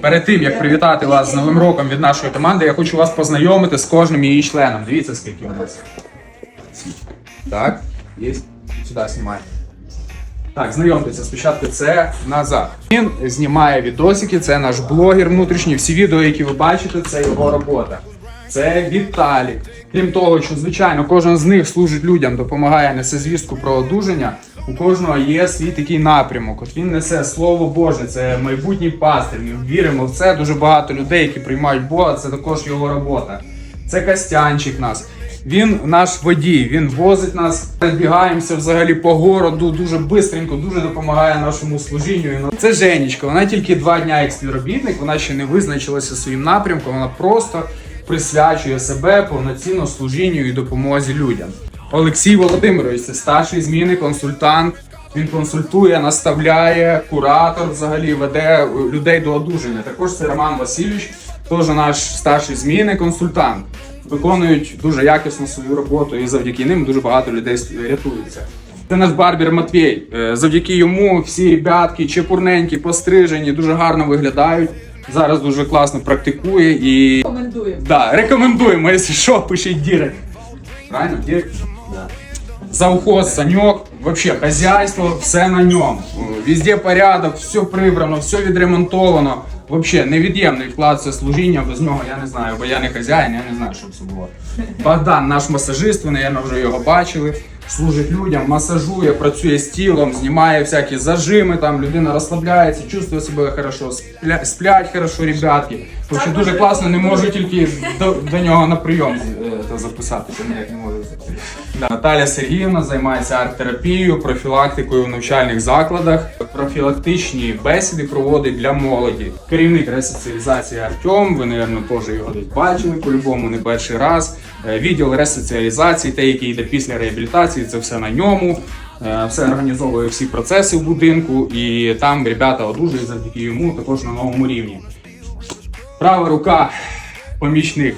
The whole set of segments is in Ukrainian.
Перед тим як привітати вас з Новим роком від нашої команди, я хочу вас познайомити з кожним її членом. Дивіться, скільки у нас. Так, є. Сюди знімай. Так, знайомтеся, спочатку це назад. Він знімає відосики, це наш блогер внутрішній. Всі відео, які ви бачите, це його робота. Це Віталік. Крім того, що звичайно кожен з них служить людям, допомагає, несе звістку про одужання. У кожного є свій такий напрямок. От він несе слово Боже, це майбутній пастир. Ми віримо в це. Дуже багато людей, які приймають Бога, це також його робота. Це Костянчик нас. Він наш водій, він возить нас, перебігаємося взагалі по городу, дуже бистренько, дуже допомагає нашому служінню. Це Женечка, вона тільки два дня як співробітник, вона ще не визначилася своїм напрямком, вона просто присвячує себе повноцінно служінню і допомозі людям. Олексій Володимирович, це старший зміни, консультант. Він консультує, наставляє, куратор взагалі веде людей до одужання. Також це Роман Васильович, теж наш старший зміни, консультант. Виконують дуже якісно свою роботу, і завдяки ним дуже багато людей рятуються. Це наш барбір Матвій. Е, Завдяки йому всі ребятки, чепурненькі, пострижені, дуже гарно виглядають. Зараз дуже класно практикує і Рекомендуємо. Да, рекомендуємо, якщо що, пишіть дірект. Правильно, дірект? Завхоз, саньок, вообще хозяйство, все на ньому. Везде порядок, все прибрано, все відремонтовано. Вообще невід'ємний вклад це служіння, без нього я не знаю, бо я не хазяїн, я не знаю, що це було. Богдан, наш масажист, ви, напевно, вже його бачили. Служить людям, масажує, працює з тілом, знімає всякі зажими, там людина розслабляється, чувствує себе хорошо, спля, сплять хорошо, ребятки. Тому що дуже класно, не можу тільки до, до нього на прийом е, та записатися, ніяк не можу. Да. Наталя Сергіївна займається арт-терапією, профілактикою в навчальних закладах, профілактичні бесіди проводить для молоді. Керівник ресоціалізації Артем, ви, мабуть, теж його десь бачили, по-любому не перший раз. Е, Відділ ресоціалізації, те, який йде після реабілітації, це все на ньому. Е, Все організовує всі процеси в будинку, і там ребята одужують завдяки йому також на новому рівні. Права рука помічник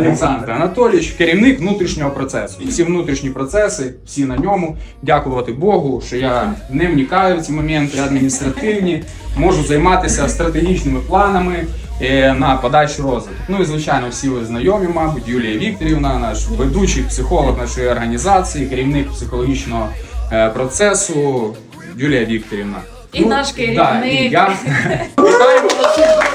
Олександр Анатолійович, керівник внутрішнього процесу. І всі внутрішні процеси, всі на ньому. Дякувати Богу, що я не вникаю в ці моменти адміністративні, можу займатися стратегічними планами е, на подальший розвиток. Ну і звичайно, всі ви знайомі, мабуть, Юлія Вікторівна, наш ведучий психолог нашої організації, керівник психологічного е, процесу. Юлія Вікторівна. І наш Ну, Да, і керівник. я.